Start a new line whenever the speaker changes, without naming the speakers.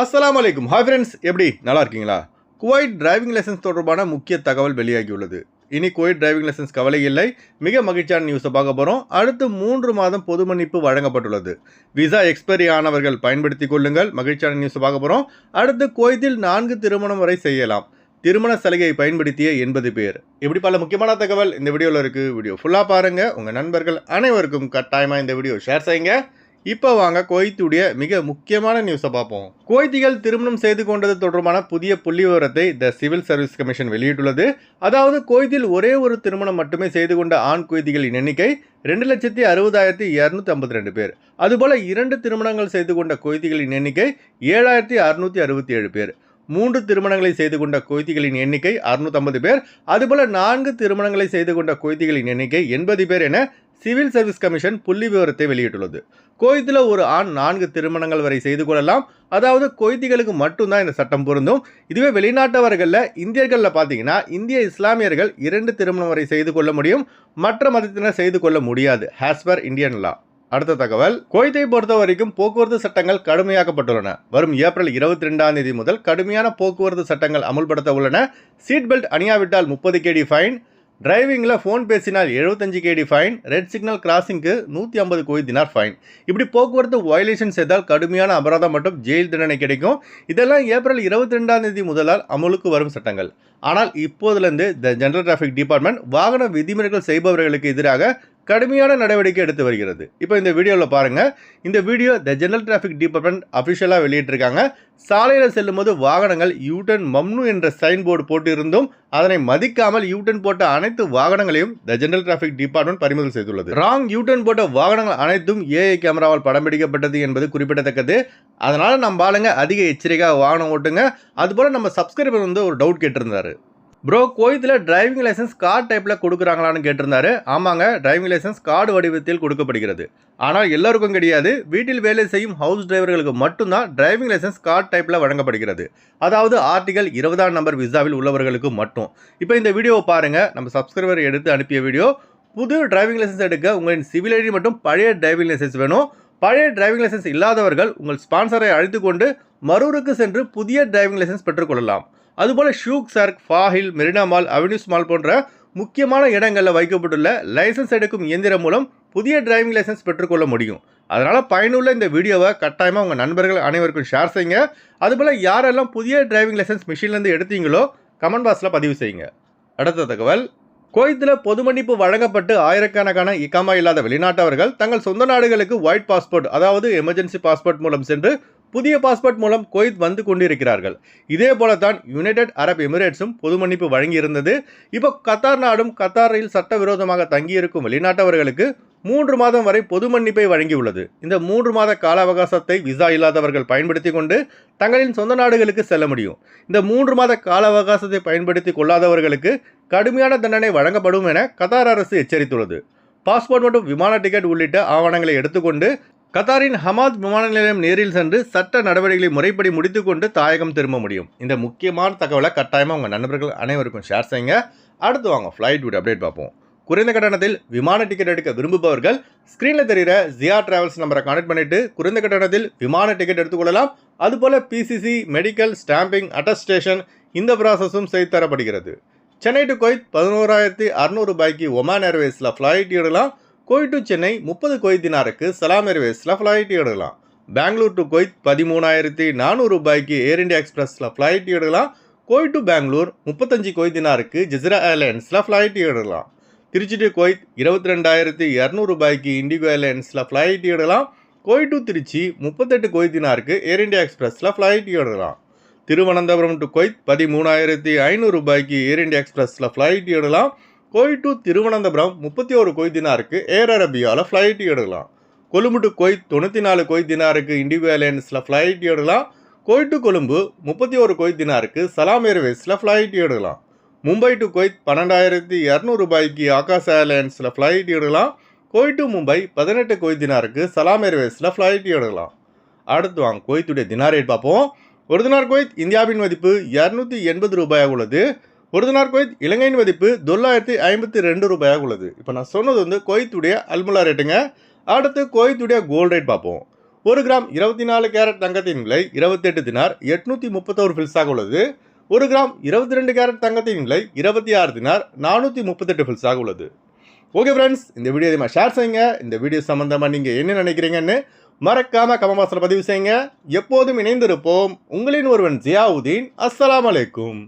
அஸ்லாம் வலைக்கும் hi friends எப்படி? நல்லா இருக்கீங்களா குவைட் டிரைவிங் லைசன்ஸ் தொடர்பான முக்கிய தகவல் வெளியாகியுள்ளது. இனி குவைட் டிரைவிங் லைசன்ஸ் கவலை இல்லை. மிக மகிழ்ச்சியான நியூஸை பார்க்க போகிறோம் அடுத்து மூன்று மாதம் பொது மன்னிப்பு வழங்கப்பட்டுள்ளது. விசா எக்ஸ்பைரி ஆனவர்கள் பயன்படுத்தி கொள்ளுங்கள். மகிழ்ச்சியான நியூஸை பார்க்க போகிறோம் அடுத்து குவைத்தில் நான்கு திருமணம் வரை செய்யலாம். திருமண சலுகையை பயன்படுத்திய எண்பது பேர். இப்படி பல முக்கியமான தகவல் இந்த வீடியோவில் இருக்குது வீடியோ ஃபுல்லாக பாருங்கள் உங்கள் நண்பர்கள் அனைவருக்கும் கட்டாயமாக இந்த வீடியோ ஷேர் செய்யுங்க. இப்போ வாங்க குவைத்துடைய மிக முக்கியமான நியூஸை பார்ப்போம். குவைத்திகள் திருமணம் செய்து கொண்டது தொடர்பான புதிய புள்ளி விவரத்தை த சிவில் சர்வீஸ் கமிஷன் வெளியிட்டுள்ளது. அதாவது குவைத்தில் ஒரே ஒரு திருமணம் மட்டுமே செய்து கொண்ட ஆண் குவைத்திகளின் எண்ணிக்கை ரெண்டு லட்சத்தி அறுபதாயிரத்தி இரநூத்தி ஐம்பத்தி ரெண்டு பேர். அதுபோல இரண்டு திருமணங்கள் செய்து கொண்ட குவைத்திகளின் எண்ணிக்கை ஏழாயிரத்தி அறுநூத்தி அறுபத்தி ஏழு பேர். மூன்று திருமணங்களை செய்து கொண்ட குவைத்திகளின் எண்ணிக்கை அறுநூத்தம்பது பேர். அதுபோல நான்கு திருமணங்களை செய்து கொண்ட குவைத்திகளின் எண்ணிக்கை எண்பது பேர் என சிவில் சர்வீஸ் கமிஷன் புள்ளி விவரத்தை வெளியிட்டுள்ளது. கோயத்தில் ஒரு ஆண் நான்கு திருமணங்கள் வரை செய்து கொள்ளலாம். அதாவது கொய்திகளுக்கு மட்டும்தான் இந்த சட்டம் பொருந்தும். இதுவே வெளிநாட்டவர்களில் இந்தியர்களில் பார்த்தீங்கன்னா இந்திய இஸ்லாமியர்கள் இரண்டு திருமணம் வரை செய்து கொள்ள முடியும். மற்ற மதத்தினர் செய்து கொள்ள முடியாது. ஹேஸ் பர் இந்தியன் லா அடுத்த தகவல். கோயத்தை பொறுத்த வரைக்கும் போக்குவரத்து சட்டங்கள் கடுமையாக்கப்பட்டுள்ளன. வரும் ஏப்ரல் இருபத்தி ரெண்டாம் தேதி முதல் கடுமையான போக்குவரத்து சட்டங்கள் அமுல்படுத்த உள்ளன சீட் பெல்ட் அணியாவிட்டால் முப்பது கேடி ஃபைன் டிரைவிங்கில் ஃபோன் பேசினால் எழுபத்தஞ்சு கேடி ஃபைன் ரெட் சிக்னல் கிராசிங்க்கு நூற்றி ஐம்பது கோடி தினார் ஃபைன் இப்படி போக்குவரத்து வயலேஷன் செய்தால் கடுமையான அபராதம் மற்றும் ஜெயில் தண்டனை கிடைக்கும். இதெல்லாம் ஏப்ரல் இருபத்தி ரெண்டாம் தேதி முதலால் அமலுக்கு வரும் சட்டங்கள். ஆனால் இப்போதுலேருந்து த ஜெனரல் டிராஃபிக் டிபார்ட்மெண்ட் வாகன விதிமுறைகள் செய்பவர்களுக்கு எதிராக கடுமையான நடவடிக்கை எடுத்து வருகிறது. இப்போ இந்த வீடியோவில் பாருங்கள் இந்த video the general traffic department அஃபிஷியலாக வெளியிட்டிருக்காங்க. சாலையில் செல்லும்போது வாகனங்கள் யூட்டன் மம்னு என்ற சைன் போர்டு போட்டு இருந்தும் அதனை மதிக்காமல் யூட்டன் போட்ட அனைத்து வாகனங்களையும் த ஜெனரல் டிராஃபிக் டிபார்ட்மெண்ட் பறிமுதல் செய்துள்ளது. ராங் யூட்டன் போட்ட வாகனங்கள் அனைத்தும் ஏஐ கேமராவால் படம் பிடிக்கப்பட்டது என்பது குறிப்பிடத்தக்கது. அதனால் நம்ம ஆளுங்க அதிக எச்சரிக்கையாக வாகனம் ஓட்டுங்க. அதுபோல் நம்ம சப்ஸ்கிரைபர் வந்து ஒரு டவுட் கேட்டிருந்தாரு. ப்ரோ கோயத்தில் டிரைவிங் லைசன்ஸ் கார்டு டைப்பில் கொடுக்குறாங்களான்னு கேட்டிருந்தாரு. ஆமாங்க டிரைவிங் லைசன்ஸ் கார்டு வடிவத்தில் கொடுக்கப்படுகிறது. ஆனால் எல்லோருக்கும் கிடையாது. வீட்டில் வேலை செய்யும் ஹவுஸ் டிரைவர்களுக்கு மட்டும்தான் டிரைவிங் லைசன்ஸ் கார்டு டைப்பில் வழங்கப்படுகிறது. அதாவது ஆர்டிகல் இருபதாம் நம்பர் விசாவில் உள்ளவர்களுக்கு மட்டும். இப்போ இந்த வீடியோவை பாருங்கள் நம்ம சப்ஸ்கிரைபர் எடுத்து அனுப்பிய வீடியோ புது டிரைவிங் லைசன்ஸ் எடுக்க உங்களின் சிவில் ஐடி மற்றும் பழைய டிரைவிங் லைசன்ஸ் வேணும். பழைய டிரைவிங் லைசன்ஸ் இல்லாதவர்கள் உங்கள் ஸ்பான்சரை அழைத்து கொண்டு மரூருக்கு சென்று புதிய டிரைவிங் லைசன்ஸ் பெற்றுக்கொள்ளலாம் அதுபோல் Souq Sharq Fahaheel Marina mall Avenues mall போன்ற முக்கியமான இடங்களில் வைக்கப்பட்டுள்ள லைசன்ஸ் எடுக்கும் இயந்திரம் மூலம் புதிய டிரைவிங் லைசன்ஸ் பெற்றுக்கொள்ள முடியும். அதனால் பயனுள்ள இந்த வீடியோவை கட்டாயமாக உங்கள் நண்பர்கள் அனைவருக்கும் ஷேர் செய்யுங்க. அதுபோல் யாரெல்லாம் புதிய டிரைவிங் லைசன்ஸ் மிஷின்லேருந்து எடுத்தீங்களோ கமெண்ட் பாக்ஸில் பதிவு செய்யுங்க. அடுத்த தகவல் குவைத்தில் பொது மன்னிப்பு வழங்கப்பட்டு ஆயிரக்கணக்கான இக்காமா இல்லாத வெளிநாட்டவர்கள் தங்கள் சொந்த நாடுகளுக்கு ஒயிட் பாஸ்போர்ட் அதாவது எமர்ஜென்சி பாஸ்போர்ட் மூலம் சென்று புதிய பாஸ்போர்ட் மூலம் குவைத் வந்து கொண்டிருக்கிறார்கள். இதே போலத்தான் யுனைடெட் அரப் எமிரேட்ஸும் பொது மன்னிப்பு வழங்கியிருந்தது. இப்போ கத்தார் நாடும் கத்தாரில் சட்டவிரோதமாக தங்கியிருக்கும் வெளிநாட்டவர்களுக்கு மூன்று மாதம் வரை பொது மன்னிப்பை வழங்கியுள்ளது. இந்த மூன்று மாத கால அவகாசத்தை விசா இல்லாதவர்கள் பயன்படுத்தி கொண்டு தங்களின் சொந்த நாடுகளுக்கு செல்ல முடியும். இந்த மூன்று மாத கால அவகாசத்தை பயன்படுத்தி கொள்ளாதவர்களுக்கு கடுமையான தண்டனை வழங்கப்படும் என கத்தார் அரசு எச்சரித்துள்ளது. பாஸ்போர்ட் மற்றும் விமான டிக்கெட் உள்ளிட்ட ஆவணங்களை எடுத்துக்கொண்டு கத்தாரின் ஹமாத் விமான நிலையம் நேரில் சென்று சட்ட நடவடிக்கைகளை முறைப்படி முடித்துக்கொண்டு தாயகம் திரும்ப முடியும். இந்த முக்கியமான தகவலை கட்டாயமாக உங்கள் நண்பர்கள் அனைவருக்கும் ஷேர் செய்யுங்க. அடுத்து வாங்க ஃப்ளைட் வீட் அப்டேட் பார்ப்போம். குறைந்த கட்டணத்தில் விமான டிக்கெட் எடுக்க விரும்புபவர்கள் ஸ்க்ரீனில் தெரிகிற ஜியா டிராவல்ஸ் நம்பரை கனெக்ட் பண்ணிவிட்டு குறைந்த கட்டணத்தில் விமான டிக்கெட் எடுத்துக்கொள்ளலாம் அதுபோல் பிசிசி மெடிக்கல் ஸ்டாம்பிங் அட்டஸ்டேஷன் இந்த ப்ராசஸும் செய்து தரப்படுகிறது. சென்னை டு கொய்த் பதினோராயிரத்தி அறநூறு ரூபாய்க்கு ஒமான் ஏர்வேஸில் ஃப்ளைட் எடுக்கலாம். கோய் டு சென்னை முப்பது கொய்தினாருக்கு சலாம் ஏர்வேஸில் ஃப்ளைட் எடுக்கலாம். பெங்களூர் டு கொய்த் பதிமூணாயிரத்தி நானூறு ரூபாய்க்கு ஏர் இந்தியா எக்ஸ்பிரஸில் ஃப்ளைட் எடுக்கலாம். கோய் டு பெங்களூர் முப்பத்தஞ்சு கொய்தினாருக்கு ஜிஸ்ரா ஏர்லைன்ஸில் ஃப்ளைட் எடுக்கலாம். திருச்சி டு கொய்த் இருபத்தி ரெண்டாயிரத்தி இரநூறு ரூபாய்க்கு இண்டிகோ ஏர்லைன்ஸில் ஃப்ளைட் எடுக்கலாம். கோய் டு திருச்சி முப்பத்தெட்டு கொய்தினாருக்கு ஏர் இண்டியா எக்ஸ்பிரஸில் ஃப்ளைட் எடுக்கலாம். திருவனந்தபுரம் டு கொய்த் பதிமூணாயிரத்தி ஐநூறு ரூபாய்க்கு ஏர் இந்தியா எக்ஸ்பிரஸில் ஃப்ளைட் எடுக்கலாம். கோய் டு திருவனந்தபுரம் முப்பத்தி ஒரு கொய் தினாருக்கு ஏர் அரபியாவில் ஃப்ளைட் எடுக்கலாம். கொழும்பு டு கொய்த் தொண்ணூற்றி நாலு கொய் தினாருக்கு இண்டிகோ ஏர்லைன்ஸில் ஃப்ளைட் எடுக்கலாம். கோய் டு கொழும்பு முப்பத்தி ஒரு கொய் தினாருக்கு சலாம் ஏர்வேஸில் ஃப்ளைட் எடுக்கலாம். மும்பை டு கொய்த் பன்னெண்டாயிரத்தி இரநூறு ரூபாய்க்கு ஆகாஷ் ஏர்லைன்ஸில் ஃப்ளைட் எடுக்கலாம். கோய் டு மும்பை பதினெட்டு கொய் தினாருக்கு சலாம் ஏர்வேஸில் ஃப்ளைட் எடுக்கலாம். அடுத்து வாங்க கோய்த்துடைய தினார் ரேட் பார்ப்போம். ஒரு தினார் குவைத் இந்தியாவின் மதிப்பு இரநூத்தி எண்பது ரூபாயாக உள்ளது. ஒரு தினார் குவைத் இலங்கையின் மதிப்பு தொள்ளாயிரத்தி ஐம்பத்தி ரெண்டு ரூபாயாக உள்ளது. இப்போ நான் சொன்னது வந்து குவைத்துடைய அல்முலா ரேட்டுங்க. அடுத்து குவைத்துடைய கோல்ட் ரேட் பார்ப்போம். ஒரு கிராம் இருபத்தி நாலு கேரட் தங்கத்தின் விலை இருபத்தெட்டு தினார் எட்நூற்றி முப்பத்தோரு ஃபில்ஸாக உள்ளது. ஒரு கிராம் இருபத்தி ரெண்டு கேரட் தங்கத்தின் விலை இருபத்தி ஆறு தினார் நானூற்றி முப்பத்தெட்டு ஃபில்ஸாக உள்ளது. ஓகே ஃப்ரெண்ட்ஸ் இந்த வீடியோ இதை ஷேர் செய்யுங்க. இந்த வீடியோ சம்மந்தமாக நீங்கள் என்ன நினைக்கிறீங்கன்னு மறக்காமல் கமமாசில் பதிவு செய்யுங்க. எப்போதும் இணைந்திருப்போம். உங்களின் ஒருவன் ஜியாவுதீன். அஸ்லாம் அலைக்கும்.